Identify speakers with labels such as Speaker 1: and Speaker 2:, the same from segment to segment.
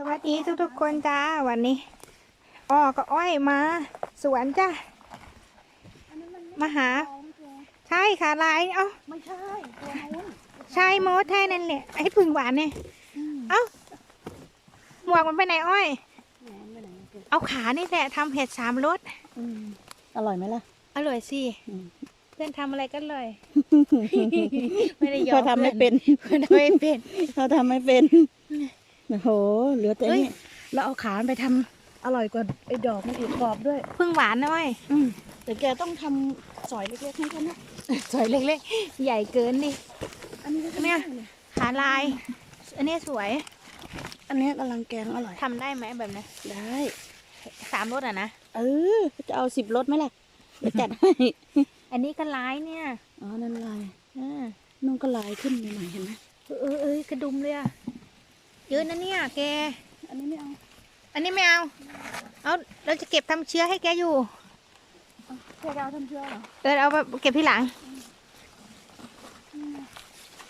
Speaker 1: สวัสดีทุกทุกๆคนจ้าวันนี้อ้อก็อ้อยมา สวนจ้ามาหา ใช่ค่ะลายเอ้า
Speaker 2: ไม่ใช่ตัวนู้น
Speaker 1: ใช่โมดแท้นั่นแหละไอ้พึ่งหวานเนี่ยเอ้าหมวกมันไปไหนอ้อย
Speaker 2: แหนไปไหนเกิด
Speaker 1: เอาขานี่แหละทำเห็ดสามรส
Speaker 2: อืมอร่อยไหมล่ะ
Speaker 1: อร่อยสิ
Speaker 2: อืม
Speaker 1: เพื่อนทำอะไรก็เลยไม่ได้ยอม
Speaker 2: เขาทำไม่เป็น
Speaker 1: เพื่อนทำไม่เป็น
Speaker 2: เขาทำไม่เป็น โอ้โห เหลือแต่
Speaker 1: เอ้ย
Speaker 2: นี่เราเอาขาไปทำอร่อยกว่าไอ้ดอกมันอีกกรอบด้วย
Speaker 1: พึ่งหวานนะอ้อย
Speaker 2: อืมแต่แกต้องทำสอยเล็กๆให้เขานะ
Speaker 1: สวยเล็กๆ ใหญ่เกินดิ
Speaker 2: อันนี้ก็
Speaker 1: เนี่ยขาลาย อันนี้สวย
Speaker 2: อันนี้กำลังแกงอร่อย
Speaker 1: ทำได้ไหมแบบนี้
Speaker 2: ได้
Speaker 1: สามรสอะนะ
Speaker 2: เออจะเอาสิบรสไหมล่ะเดี๋ยวจัดให้
Speaker 1: อันนี้ก็ลายเนี่ย
Speaker 2: อ๋อนั่นลาย
Speaker 1: อ่า
Speaker 2: นุ่งก็ลายขึ้นหน่อยๆเห็นไหม
Speaker 1: เออเออเออกระดุมเลยอะ เยอะนะเนี่ยแก
Speaker 2: อันนี้ไม่เอา
Speaker 1: อันนี้ไม่เอา เอาเราจะเก็บทำเชื้อให้แกอยู่
Speaker 2: แกจะเอาทำเชื่อเหรอ
Speaker 1: เออเอาไปเก็บที่หลัง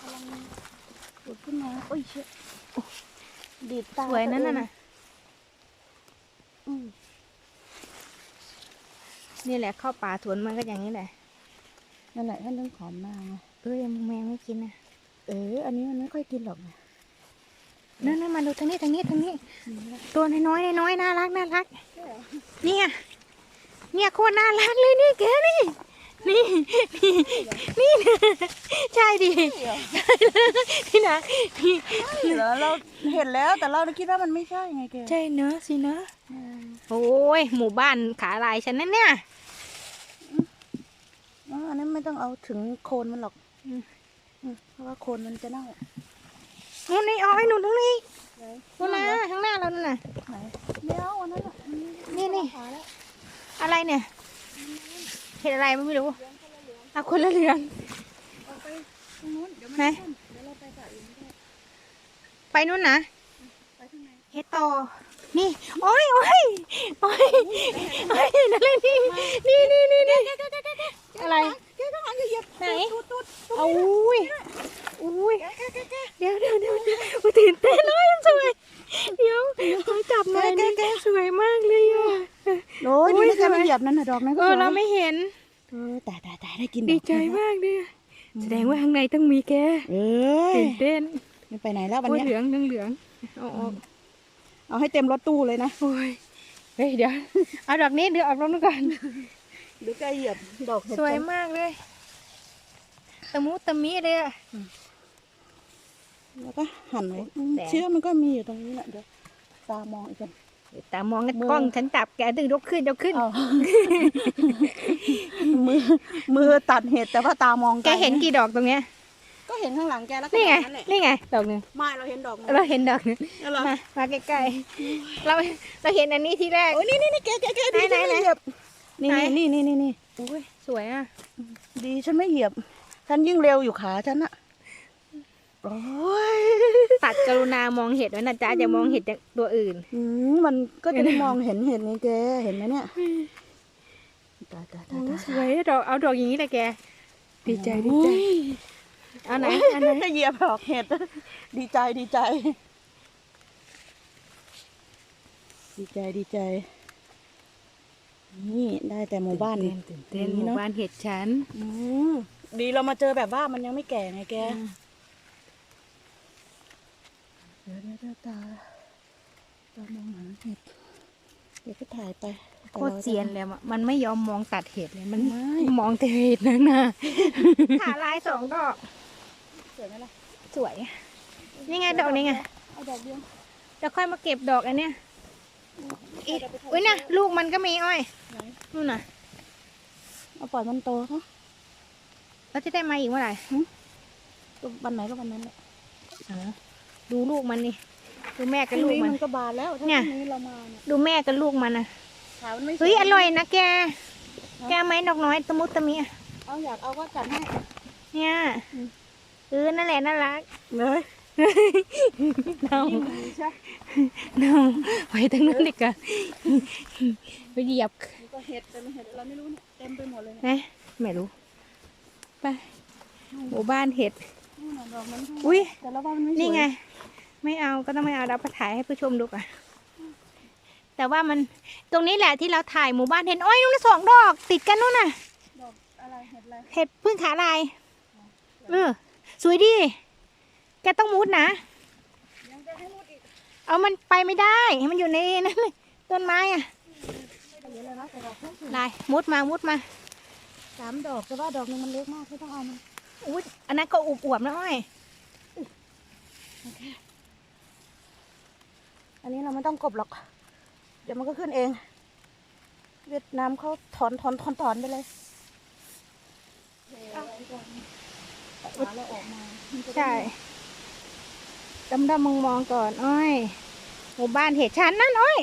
Speaker 2: กำลังปวดขึ้นมาโอ้ยเชี่ยดีดตา
Speaker 1: สวยนั่น
Speaker 2: ตัวเอง
Speaker 1: น่ะ
Speaker 2: อืม
Speaker 1: นี่แหละเข้าป่าสวนมันก็อย่างนี้แหละ
Speaker 2: นั่นแหละท่านต้องขอมมากนะ
Speaker 1: เออยังแมงไม่กินนะ
Speaker 2: เออ อันนี้มันไม่ค่อยกินหรอกนะ
Speaker 1: นั่นนั่นมาดูทางนี้ทางนี้ทางนี้ ตัวน้อยๆน้อยๆน่ารักน่ารัก เนี่ย เนี่ยโคตรน่ารักเลยนี่แกนี่ นี่ นี่นี่นะใช่ดิใช่เลยนี่นะนี่
Speaker 2: เหรอเราเห็นแล้วแต่เราคิดว่ามันไม่ใช่ไงแก
Speaker 1: ใช่เนอะสิเนอะ
Speaker 2: อืม
Speaker 1: โอ้ยหมู่บ้านขาลายฉันนั่นเนี่ย
Speaker 2: อ๋ออันนั้นไม่ต้องเอาถึงโคนมันหรอก
Speaker 1: อืม
Speaker 2: อืมเพราะว่าโคนมันจะเน่า
Speaker 1: นู่นนี่เอาไอ้หนูตรงนี้
Speaker 2: ไหน
Speaker 1: นู่นนะข้างหน้าเรานั่นน่ะ
Speaker 2: ไหนไม่เอาอันนั้นอะมั
Speaker 1: นี่นี่
Speaker 2: ขาแล้ว
Speaker 1: อะไรเนี่ย เห็นอะไรไม่รู้เอาคนละเหลือง
Speaker 2: เอาไปตรงนู้นเดี๋ยวมัน
Speaker 1: ไหน
Speaker 2: ขึ้นเดี๋ยวเราไปกับอื่นก็ได้
Speaker 1: ไปนู่นนะ
Speaker 2: ไปข้างใน
Speaker 1: เฮ็ดต่อนี่ โอ้ยโอ้ยโอ้ยโอ้ยนั่นเลยนี่นี่นี่นี่นี่อะไร
Speaker 2: แกข้างหลังอย่าเหยียบ
Speaker 1: ไหน
Speaker 2: ตูดตูดตูด
Speaker 1: เอาอุ้ยอุ้ยเดี๋ยวเดี๋ยวเดี๋ยวเดี๋ยวอุ๊ยตื่นเต้นเลยสวย เดี๋ยวขอจับหน่อยนี่สวยมากเลยอะ
Speaker 2: โอ้ย
Speaker 1: อุ๊
Speaker 2: นี่
Speaker 1: ย
Speaker 2: ไม่เคย
Speaker 1: สวย
Speaker 2: ไปเหยียบนั่นน่ะดอกนั้นก็
Speaker 1: เอ
Speaker 2: ส
Speaker 1: อ
Speaker 2: วย
Speaker 1: เราไม่เห็น
Speaker 2: เออตายตายตายได้กิน
Speaker 1: ดี
Speaker 2: อก
Speaker 1: ใจมากเลยอะแสดงว่าข้างในต้องมีแก
Speaker 2: เอ้ย
Speaker 1: ตื่นเต้น
Speaker 2: ไม่ไปไหนแล้ววัน
Speaker 1: โอ้ย
Speaker 2: เนี้ย
Speaker 1: เหลืองเหลืองเหลืองเอาออก
Speaker 2: เอาให้เต็มรถตู้เลยนะ
Speaker 1: โอ้ยเฮ้ยเดี๋ยว เอาดอกนี้เดี๋ยวออกลงนู้นก่อน
Speaker 2: หรือจะเหยียบดอกเห็ด
Speaker 1: สวย
Speaker 2: กัน
Speaker 1: มากเลยตะมุตะมิเลยอะ
Speaker 2: แล้วก็หั่นไว้อืม
Speaker 1: แสง
Speaker 2: เชื้อมันก็มีอยู่ตรงนี้แหละเดี๋ยวตามองอีกกัน
Speaker 1: ตามองกัน
Speaker 2: มือ
Speaker 1: กล้องฉันจับแกดึงยกขึ้นยกขึ้น
Speaker 2: เอามือมือตัดเห็ดแต่ว่าตามอง
Speaker 1: แกเห็นกี่ดอกตรงเนี้ย
Speaker 2: ก็เห็นข้างหลังแกแล้วก็
Speaker 1: นี่ไง
Speaker 2: ดอกนั่นแหละ
Speaker 1: นี่ไงดอกหนึ่ง
Speaker 2: ไม่เราเห็นดอกมัน
Speaker 1: เราเห็นดอกหนึ่ง
Speaker 2: แล้วเหรอ
Speaker 1: มามาใกล้ๆเราเราเห็นอันนี้ที่แรก
Speaker 2: โอ้ยนี่นี่นี่แกแกแกดี
Speaker 1: ไหน
Speaker 2: ฉัน
Speaker 1: ไหน
Speaker 2: ไม่เหยียบ นี่
Speaker 1: ไหน
Speaker 2: นี่นี่นี่นี่
Speaker 1: อุ้ยสวยอะ
Speaker 2: ดีฉันไม่เหยียบ ฉันยิ่งเร็วอยู่ขาฉันอะโอ้ย
Speaker 1: ตัดกรุณามองเห็ดไว้นะจ๊ะอย่ามองเห็ดจากตัวอื่น
Speaker 2: อืมมันก็จะได้มองเห็นเห็นไงแกเห็นไหมเนี่ยตายตายตายตาย
Speaker 1: สวยดอกเอาดอกอย่างนี้เลยแก ดีใจดีใจเอาไหนอันไหน
Speaker 2: จะเหยียบดอกเห็ด ดีใจดีใจ ดีใจดีใจ นี่ได้แต่หมู่บ้าน
Speaker 1: ตื่นเต้น
Speaker 2: นี่
Speaker 1: หมู่
Speaker 2: เนอะ
Speaker 1: บ้านเห็ดฉัน
Speaker 2: อืมดีเรามาเจอแบบว่ามันยังไม่แก่ไงแก
Speaker 1: อืม
Speaker 2: เดี๋ยวเดี๋ยวเดี๋ยวตาตามองหาเห็ดเดี๋ยวก็ถ่ายไป
Speaker 1: โคตรเจียนเลยอะมันไม่ยอมมองตัดเห็ดเลยมัน
Speaker 2: ไม่
Speaker 1: มองแต่เห็ดนั่นน่ะขาลายสองดอก
Speaker 2: สวยไหมล่ะ
Speaker 1: สวย นี่ไงดอกนี้ไง
Speaker 2: เอาดอกเดียว
Speaker 1: จะค่อยมาเก็บดอกอันเนี้ย อีกอุ้ยน่ะลูกมันก็มีอ้อย
Speaker 2: ไหน
Speaker 1: นู่นน่ะ
Speaker 2: เอาปล่อยมันโตเขา
Speaker 1: แล้วจะได้มาอีกเมื่อไหร่
Speaker 2: ก็วันไหนก็วันนั้นแหละ
Speaker 1: ดูลูกมันนี่ดูแม่
Speaker 2: พ
Speaker 1: กับ
Speaker 2: รุ่ง
Speaker 1: ลูก
Speaker 2: นี้
Speaker 1: มัน
Speaker 2: มันก็บานแล้วถ้า
Speaker 1: เนี่ย
Speaker 2: พรุ่งนี้เรามาเนี่ย
Speaker 1: ดูแม่กับลูกมันนะ
Speaker 2: ขามันไม่สว
Speaker 1: เฮ้ยอร่อยนะแก แกไหมดอกน้อยตะมุตะมิอะ
Speaker 2: เอาอยากเอาก็จัดให้
Speaker 1: เนี่ย
Speaker 2: อืม
Speaker 1: เออนั่นแหละน่ารัก
Speaker 2: เลย
Speaker 1: เน่า
Speaker 2: ใช่
Speaker 1: เน่าไปทั้งนั้นเลยกันไปเหยียบ
Speaker 2: ก็เห็ดเต็มเห็ดเราไม่รู้เต็มไปหมดเลยน่ะ
Speaker 1: ไม่รู้ไปหมู่บ้านเห็ด
Speaker 2: อกมัน
Speaker 1: อุ๊ย
Speaker 2: นี่ไง
Speaker 1: ไม่เอาก็ต้องไม่เอาเราไปถ่ายให้ผู้ชมดูก่อนแต่ว่ามันตรงนี้แหละที่เราถ่ายหมู่บ้านเห็นอ้อยนู่นนะสองดอก ติดกันนู่นน่ะ
Speaker 2: ดอกอะไรเห็ดอะไร
Speaker 1: เห็ดพึ่งขาลายเออสวยดี กต้องมุดนะ
Speaker 2: ยังจะให้มุดอีก
Speaker 1: เอามันไปไม่ได้ให้มันอยู่ในนั้นเลยต้นไม้อะ
Speaker 2: ไม่ได้เลยนะแต่ดอกเพิ่งสูง
Speaker 1: ลายมุดมา มุดมา
Speaker 2: สามดอกแต่ว่าดอกหนึงมันเล็กมากไม่ต้องเอามัน
Speaker 1: อุ้ยอันนั้นก็อวบๆนะอ้อย
Speaker 2: อันนี้เราไม่ต้องกบหรอก เดี๋ยวมันก็ขึ้นเอง เวียดนามเขาถอนถอนถอนถอนไปเลยเอาขาเราออกมามันจะได้
Speaker 1: ใช่ ดำดำมองมองๆก่อน อ้อยหมู่บ้านเห็ดชันนั่นอ้อย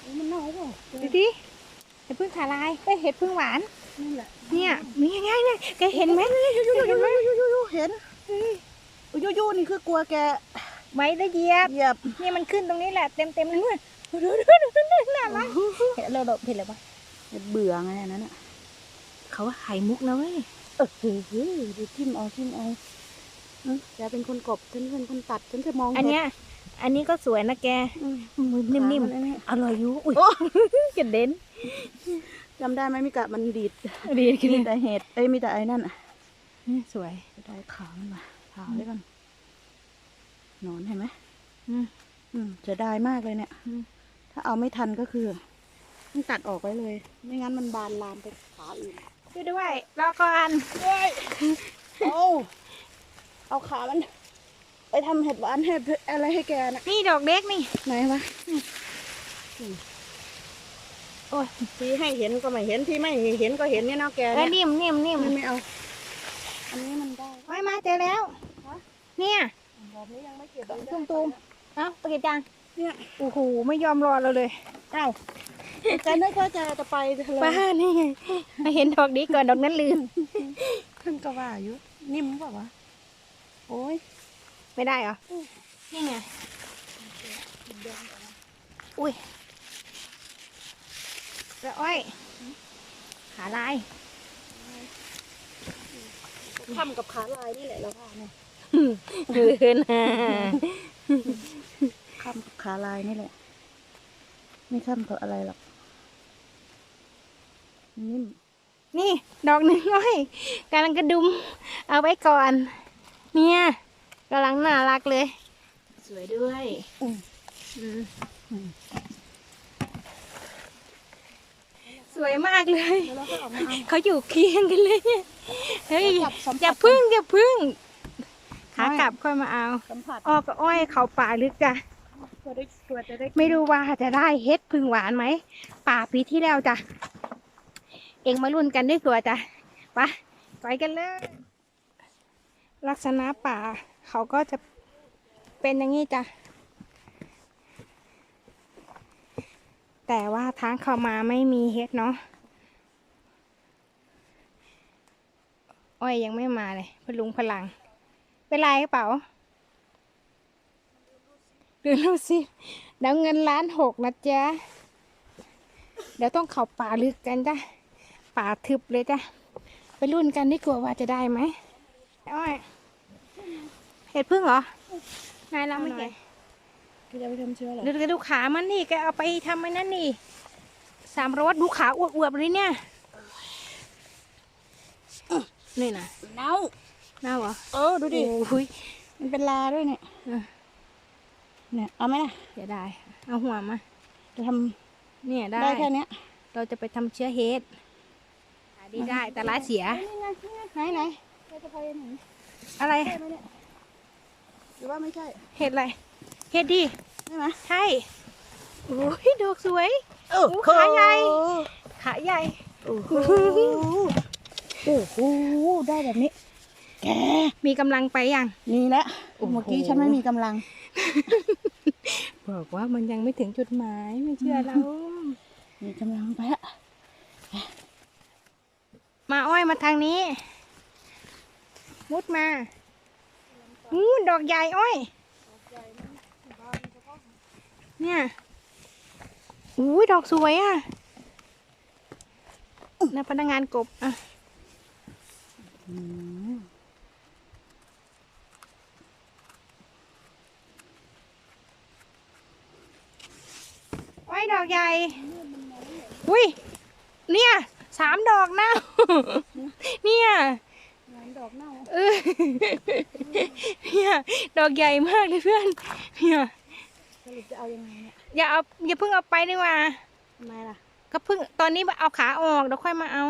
Speaker 2: เอ้ยมันเน่าเปล่า
Speaker 1: ดูดิเห็ดพึ่งขาลายเอ้ยเห็ดพึ่งหวาน
Speaker 2: นี่แหละ
Speaker 1: เนี่ยมียังไงเนี่ยแกเห็นไหม
Speaker 2: ยูยูยูยูยูยูเห็นยูยูนี่คือกลัวแก
Speaker 1: ไว้ได้เหยียบ
Speaker 2: เหยียบ
Speaker 1: นี่มันขึ้นตรงนี้แหละเต็มเต็มๆเลยดูดูดูดูดูน่ารักเห็นเราเราเห็นอะไรปะ
Speaker 2: เบื่อไงอันนั้นอะ
Speaker 1: เขาว่าไข่มุกนะเว้ย
Speaker 2: เออเฮ้ยดูทิมเอาทิมเอา เอ้ยแกเป็นคนกบฉันเป็นคนตัดฉันจะมอง
Speaker 1: อันเนี้ย อันนี้ก็สวยนะแก
Speaker 2: อืม
Speaker 1: มือนิ่ม
Speaker 2: ขาอันนี้
Speaker 1: ๆอร่อยอยู่อุ้ย
Speaker 2: โอ้
Speaker 1: กระเด็น
Speaker 2: จำได้ไหมมิกะมันดีด
Speaker 1: ดี
Speaker 2: มีแต่เห็ดเอ้ยมีแต่ไอ้นั่นอะ
Speaker 1: สวย
Speaker 2: จะได้ขาวมันมาขาวได้ก่อนหนอนเห็นไหม
Speaker 1: อืม
Speaker 2: อืมจะได้มากเลยเนี่ย
Speaker 1: อืม
Speaker 2: ถ้าเอาไม่ทันก็คือต้องตัดออกไว้เลย ไม่งั้นมันบานลามไปขาอื่น
Speaker 1: ช่วยด้วยรอก่อน
Speaker 2: เอา เอาขามัน ไปทำเห็ดหวานเห็ดอะไรให้แกนะ
Speaker 1: นี่ดอกเล็กนี่
Speaker 2: ไหนวะ
Speaker 1: โอ้ย
Speaker 2: ที่ให้เห็นก็ไม่เห็นที่ไม่เห็นก็เห็นเนี่ยเนาะแก
Speaker 1: เอ้
Speaker 2: เนี่ยย
Speaker 1: นิ่มนิ่มนิ่ม
Speaker 2: ไม่ไม่เอา อันนี้มันได้
Speaker 1: ไว้มาเจอแล้ว
Speaker 2: ฮะ
Speaker 1: เนี่ย
Speaker 2: แบบนี้ยังไม่เก็บ
Speaker 1: ตุ้มตูมเอ้าไปเก็บจัง
Speaker 2: เนี่ย
Speaker 1: โอ้โหไม่ยอมรอเราเลย
Speaker 2: เอ้าแกนึกว่าจะจะไปเลย
Speaker 1: บ้านี่ไงมาเห็นดอกนี้ก่อนดอกนั้นลืม
Speaker 2: ขึ้นก็ว่าอยู่นิ่มเปล่าวะ โอ้ย
Speaker 1: ไม่ได้เหรอ นี่ไง อุ้ยแล้วอ้อย ขาลาย
Speaker 2: ทำกับขาลายนี่แหละเราว่าเนี่ย
Speaker 1: เกินนะ
Speaker 2: ข้ามกับขาลายนี่แหละ ไม่ข้ามกับอะไรหรอกนิ่ม
Speaker 1: นี่ ดอกหนึ่งอ้อยกำลังกระดุม เอาไว้ก่อน เนี่ยกำลังน่ารักเลย สวยด้วย
Speaker 2: อืม
Speaker 1: อืม
Speaker 2: อืม
Speaker 1: สวยมากเลย
Speaker 2: แล้วเราก็ออกมาเอา
Speaker 1: เขาอยู่เคียงกันเลยเนี่ยเฮ้ย
Speaker 2: จับสัมผัส
Speaker 1: อย่าพึ่งอย่าพึ่งขากลับค่อยมาเอา
Speaker 2: สัมผัส
Speaker 1: อ้อกับอ้อยเขาป่าลึกจ้ะ
Speaker 2: ตัวได้ตัวจะได้
Speaker 1: ไม่รู้ว่าจะได้เฮ็ดพึ่งหวานไหมป่าปีที่แล้วจ้ะเองมาลุ้นกันด้วยตัวจ้ะไปไปกันเลย ลักษณะป่าเขาก็จะเป็นอย่างนี้จ้ะ แต่ว่าทางเข้ามาไม่มีเฮ็ดเนาะ อ้อยยังไม่มาเลยพลุงพลัง เป็นไรกระเป๋าดูรูสิเดี๋ยวเงินล้านหกนะจ๊ะ เดี๋ยวต้องเข้าป่าลึกกันจ้ะ ป่าทึบเลยจ้ะ ไปรุ่นกันดีกว่าว่าจะได้ไหม อ้อยเห็ดพึ่งเหรอ นายเราไม่เก็บ
Speaker 2: คือจะไปทำเชื้อเหรอ
Speaker 1: ดูดูขามันนี่แกเอาไปทำไอ้นั่นนี่ สามรสดูขาอวบๆเลยเนี่ยนี่นะ
Speaker 2: เน่า
Speaker 1: น่าเหรอ
Speaker 2: เออดูดิ
Speaker 1: โอ้ย
Speaker 2: มันเป็นลาด้วยเนี่ย
Speaker 1: เออ
Speaker 2: เนี่ย เอาไหมล่ะ
Speaker 1: เสียดายเอาหัวมา
Speaker 2: จะท
Speaker 1: เนี่ยำได้
Speaker 2: ได้แค่เนี้ย
Speaker 1: เราจะไปทำเชื้อเฮดขายดีได้แต่ร้านเสีย
Speaker 2: นี่ไงนี่ไง
Speaker 1: ไหนไหน
Speaker 2: เรา จะไปไหน
Speaker 1: อะไร
Speaker 2: ใช่ไหมเนี่ยหรือว่าไม่ใช่
Speaker 1: เห็ดอะไร เห็ดดี
Speaker 2: ใช่ไหม
Speaker 1: ใช่โอ้ยดอกสวย
Speaker 2: เออ
Speaker 1: ขาใหญ่ ขาใหญ่
Speaker 2: โอ้โห โอ้โห ได้แบบนี้ แก
Speaker 1: มีกำลังไปยัง
Speaker 2: นี่แหละ
Speaker 1: โอ้โห
Speaker 2: เมื่อกี้ฉันไม่มีกำลัง
Speaker 1: บอกว่ามันยังไม่ถึงจุดหมายไม่เชื่อเรา
Speaker 2: มีกำลังไปละ
Speaker 1: มาอ้อยมาทางนี้ มุดมาอู้ดอกใหญ่อ้อย เนี่ยอู้ดอกสวยอะนะพนักงานกบอะไว้ดอกใหญ่ อุ้ย เนี่ย สามดอกนะ เนี่ย
Speaker 2: ดอกเน่า
Speaker 1: เออเนี่ยดอกใหญ่มากเลยเพื่อนเนี่ย
Speaker 2: สรุปจะเอายังไงเนี่ย
Speaker 1: อย่าเอาอย่าเพิ่งเอาไปดีกว่า
Speaker 2: ทำไมล่ะ
Speaker 1: ก็เพิ่งตอนนี้เอาขาออกเดี๋ยวค่อยมาเอา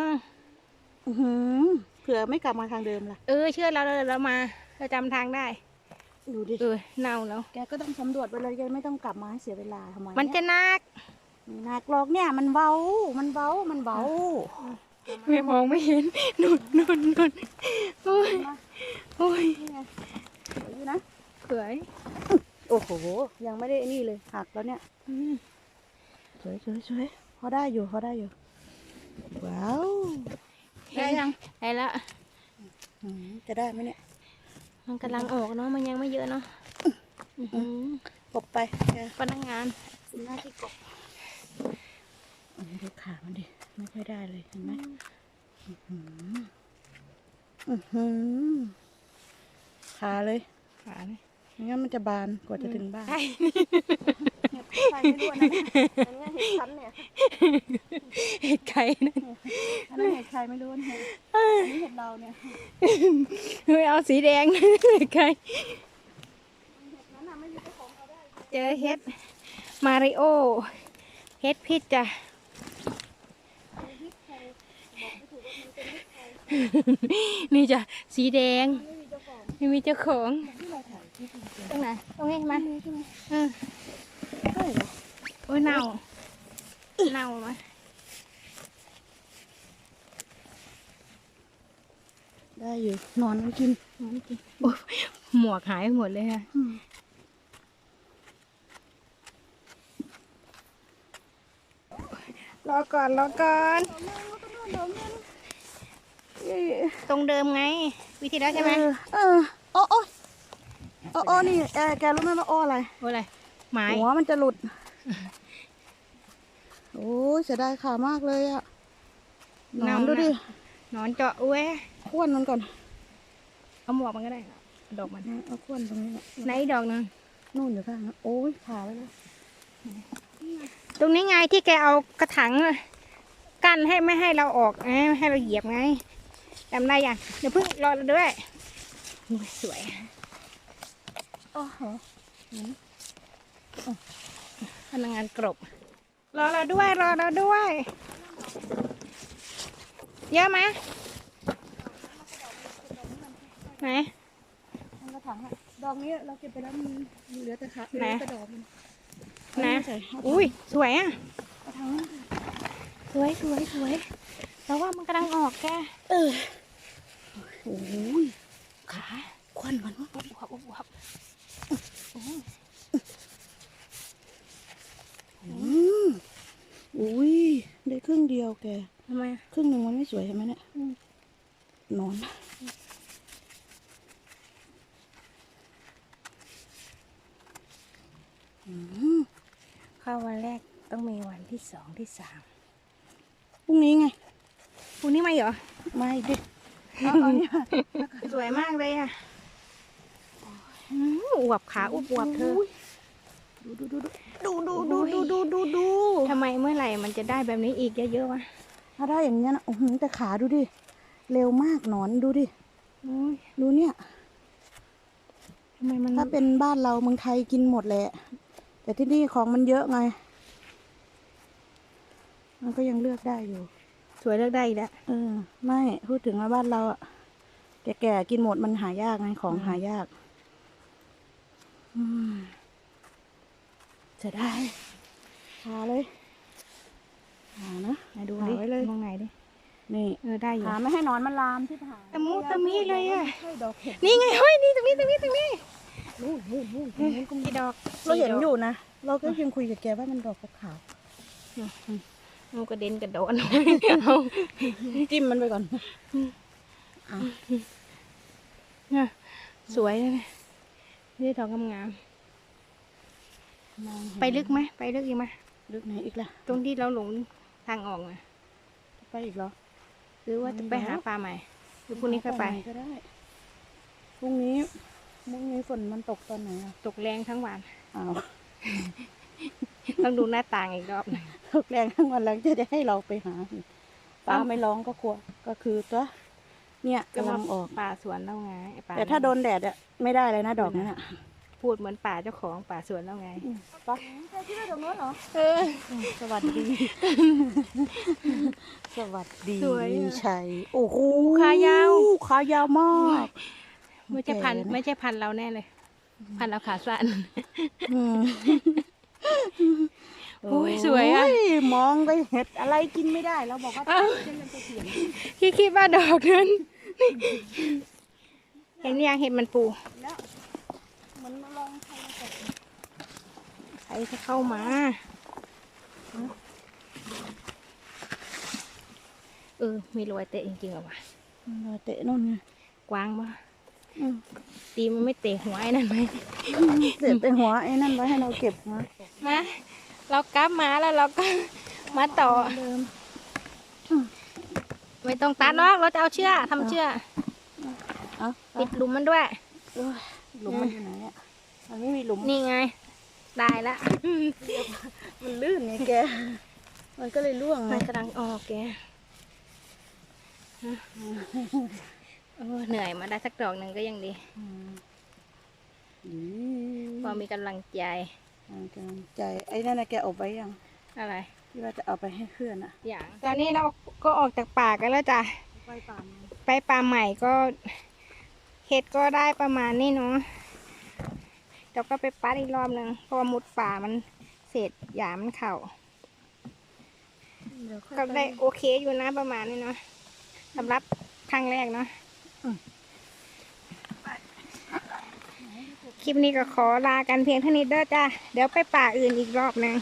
Speaker 2: อือหือเผื่อไม่กลับมาทางเดิมล่ะ
Speaker 1: เออเชื่อเราเราเรามาเราจำทางได้
Speaker 2: ดูดิ
Speaker 1: เออเน่าแล้ว
Speaker 2: แกก็ต้องสำรวจไปเลยแกไม่ต้องกลับมาให้เสียเวลาทำไม
Speaker 1: มันจะนัก
Speaker 2: ไม่หนักหรอกเนี่ยมันเบา มันเบา มันเบา
Speaker 1: ไม่มองไม่เห็นนุ่นนุ่นนุ่น โอ้ยโอ้ย
Speaker 2: นี่ไงเดี๋ยวดูนะ
Speaker 1: เขือย
Speaker 2: โอ้โห ยังไม่ได้ไอ้นี่เลยหักแล้วเนี่ย
Speaker 1: อืม
Speaker 2: สวยสวยสวยพอได้อยู่พอได้อยู่ ว้าวได้ยัง
Speaker 1: ได้แล้ว
Speaker 2: อืมจะได้ไหมเนี่ย
Speaker 1: มันกำลังออกเนาะ มันยังไม่เยอะเนาะอื้อหือก
Speaker 2: บไปแก
Speaker 1: พนักงาน
Speaker 2: หน้าที่กบอันนี้ดูขามันดิ ไม่ค่อยได้เลยเห็นไหม อื้อหืออื้อหือขาเลย
Speaker 1: ขาเนี่ย
Speaker 2: ไม่งั้นมันจะบานกว่าจะถึงบ้าน
Speaker 1: ใช่
Speaker 2: ใครไม่รู้อันนั้นอันนี้เห็ดชั้นเนี่ย
Speaker 1: เห็ดไก่นะ
Speaker 2: อันนั้นเห็ดใครไม่รู้เนี่ยอันนี้เห็ดเราเนี่ย
Speaker 1: ไม่เอาสีแดงนะเห็ดไก่
Speaker 2: นั้นน่ะไม่มีเจ้าของเอาได้
Speaker 1: เจอเห็ดมาริโอเห็ดพิษจ้ะ นี่จ้ะสีแดง
Speaker 2: ไม่มีเจ้าของ
Speaker 1: ตรงไหนตรงนี้มาเออโอ้ยเน่าเน่ามา
Speaker 2: ได้อยู่นอนกินนอนกิน
Speaker 1: โอ้หมวกหายหมดเลยฮะรอก่อนรอก่อน ตรงเดิมไง วิธีแล้วใช่ไหม
Speaker 2: เออเออโอ้โอ้โอ้โอ้นี่แกแกรู้ไหมว่าโอ้อะไร
Speaker 1: โอ้อะไรไม้
Speaker 2: หัวมันจะหลุด โอ้ยเสียดายขามากเลยอะนอนดูดิ
Speaker 1: หนอนเจาะอุ้ย
Speaker 2: ควนมันก่อน
Speaker 1: เอาหมวกมันก็ได้ ดอกมัน
Speaker 2: เอาควนตรงนี้แหละ
Speaker 1: ไหนอีกดอกหนึง
Speaker 2: นู่นอยู่ข้างนั้นโอ้ยขาไปแล้ว
Speaker 1: ตรงนี้ไงที่แกเอากระถางกั้นให้ไม่ให้เราออกไงไม่ให้เราเหยียบไง จำได้ยังเดี๋ยวเพิ่งรอเราด้วยโอ้ยสวย
Speaker 2: โอ้โห
Speaker 1: พนักงานกรบ รอเราด้วย รอเราด้วย เยอะไหมไหน
Speaker 2: มันกระถางอะดอกนี้เราเก็บไปแล้วมันเหลือแต่ขาเหลื
Speaker 1: ไหน
Speaker 2: อแต่ดอกมัน
Speaker 1: ไหน
Speaker 2: ใส่
Speaker 1: อุ้ยสวยอะ
Speaker 2: กระถางนั้น
Speaker 1: สวยสวยสวยแต่ว่ามันกำลังออกแก
Speaker 2: เออ โอ้ย
Speaker 1: ขา
Speaker 2: ควันมันวะ
Speaker 1: อุบวับอุบวับ
Speaker 2: อืมอุ้ยได้ครึ่งเดียวแก
Speaker 1: ทำไมอะ
Speaker 2: ครึ่งหนึ่งมันไม่สวยเห็นไหมเนี่ย
Speaker 1: อืม
Speaker 2: นอนอืม
Speaker 1: เข้าวันแรกต้องมีวันที่สองที่สาม
Speaker 2: พรุ่งนี้ไง
Speaker 1: พรุ่งนี้ไม่เหรอ
Speaker 2: มาอีกดิ เอาเอาเนี่ย
Speaker 1: สวยมากเลยอะอืมอวบขาอวบอวบเธอ
Speaker 2: ดูดูดูดูดูดูดูดูดูดู
Speaker 1: ทำไมเมื่อไหร่มันจะได้แบบนี้อีกเยอะๆวะ
Speaker 2: ถ้าได้อย่างเงี้ยนะโอ้โหแต่ขาดูดิ เร็วมากหนอนดูดิ
Speaker 1: อุ้ย
Speaker 2: ดูเนี่ย
Speaker 1: ทำไมมัน
Speaker 2: ถ้าเป็นบ้านเราเมืองไทยกินหมดแหละ แต่ที่นี่ของมันเยอะไง มันก็ยังเลือกได้อยู่
Speaker 1: สวยเลือกได้อีกแล้ว
Speaker 2: เออ ไม่พูดถึงว่าบ้านเราอะแก่ๆกินหมดมันหายากไงของหายากอืมจะได้หาเลยหานะ
Speaker 1: ไหนดู
Speaker 2: หา
Speaker 1: ดิ
Speaker 2: ไว้เลย
Speaker 1: มองไหนดิ
Speaker 2: นี่
Speaker 1: เออได้อยู่
Speaker 2: หาไม่ให้หนอนมันลามที่ผ่าน
Speaker 1: ตะมุตะมิเลยอะ
Speaker 2: ใช่ดอกเห็ด
Speaker 1: นี่ไงเฮ้ยนี่ตรงนี้ตรงนี้ตรงนี้
Speaker 2: นู่นนู่นนู่นตรงนู้นก็มี
Speaker 1: กี่ดอก
Speaker 2: เราเห็น
Speaker 1: สี่ดก
Speaker 2: อยู่นะเราก็ยังคุยกับแกว่ามันดอกขาว
Speaker 1: มันกระเด็นกระโดดเอา
Speaker 2: ๆจิ้มมันไปก่อนอะ
Speaker 1: เนี่ยสวยเลยนะนี่ดอกงาม
Speaker 2: มอง
Speaker 1: ๆ
Speaker 2: เห็น
Speaker 1: ไปลึกไหมไปลึกอีกไหม
Speaker 2: ลึกไหนอีกล่ะ
Speaker 1: ตรงที่เราหลงทางออกนะ
Speaker 2: ไปอีกเหรอ
Speaker 1: หรือว่าจะไปหาปลาใหม่หรือพรุ่งนี้ค่อยไป
Speaker 2: หก็ได้พรุ่งนี้พรุ่งนี้ฝนมันตกตอนไหนอะ
Speaker 1: ตกแรงทั้งวัน
Speaker 2: อ้าว
Speaker 1: ต้องดูหน้าต่างอีกรอบหนึ่ง
Speaker 2: ต กแรงทั้งวันแล้วจะได้ให้เราไปหาป้าไม่ร้องก็กลัว ก็คือตัวเนี่ยกำลังออก
Speaker 1: ป่าสวนแล้วไงไอ้ป่า
Speaker 2: แต่ถ้าโดนแดดอะไม่ได้เลยนะดอกนั้นอะ
Speaker 1: พูดเหมือนป่าเจ้าของป่าสวนแล้วไง
Speaker 2: ป้าที่เราตรงนู้นเหรอ
Speaker 1: เออ
Speaker 2: สวัสดี สวัสดี
Speaker 1: สวยอะ
Speaker 2: ชัยโอ้โห
Speaker 1: ขายาว
Speaker 2: ขายาวมาก
Speaker 1: ไม่ใช่พันธุ์
Speaker 2: แก่นะ
Speaker 1: ไม่ใช่พันธุ์เราแน่เลย พันธุ์เราขาสั้น
Speaker 2: อืม
Speaker 1: โอ้ยสวยอะ
Speaker 2: โมองไปเห็ดอะไรกินไม่ได้เราบอกว่า
Speaker 1: อ้าว
Speaker 2: เส้นมันจะเสียง
Speaker 1: พี่คิดว่าดอกนั้นเห็นยังเห็นมันปู
Speaker 2: แล้วมันมาลองใครมาตก
Speaker 1: ใครจะเข้ามา เออ มีรอยเตะจริงๆเหรอวะ
Speaker 2: เราเตะนู่นไง
Speaker 1: กว้างปะ
Speaker 2: อืม
Speaker 1: ตีมันไม่เตะหัวไอ้นั่นไหม
Speaker 2: เตะไปหัวไอ้นั่นไว้ให้เราเก็บมา
Speaker 1: มา เรากลับมาแล้วเราก็มาต่อ
Speaker 2: เดิม
Speaker 1: ไม่ต้องตัดหรอกเราจะเอาเชือกทำเชือก
Speaker 2: เอ้า
Speaker 1: ปิดหลุมมันด้วย
Speaker 2: โอ้ยหลุมมันอยู่ไหนอะมันไม่มีหลุม
Speaker 1: นี่ไง ได้ละ
Speaker 2: มันลื่นไงแก มันก็เลยร่วงไง
Speaker 1: มันกำลังออกแกโอ้เหนื่อยมาได้สักดอกหนึ่งก็ยังดี
Speaker 2: อืมดี
Speaker 1: พอมีกำลังใจ
Speaker 2: มัน กำลังใจไอ้นั่นนะแกอบไว้ยัง
Speaker 1: อะไร
Speaker 2: ที่ว่าจะเอาไปให้เพื่อนอะ
Speaker 1: อย่าง ตอนนี้เราก็ออกจากป่ากันแล้วจ้ะ
Speaker 2: ไปป่ามัน
Speaker 1: ไปป่าใหม่ก็เห็ดก็ได้ประมาณนี้เนาะเดี๋ยวก็ไปปัดอีกรอบหนึ่งเพราะว่ามุดป่ามันเศษหยามันเข่าก็
Speaker 2: ไป
Speaker 1: ได้โอเคอยู่นะประมาณนี้เนาะสำหรับครั้งแรกเนาะ
Speaker 2: อืม
Speaker 1: คลิปนี้ก็ขอลากันเพียงเท่านี้เด้อจ้าเดี๋ยวไปป่าอื่นอีกรอบหนึง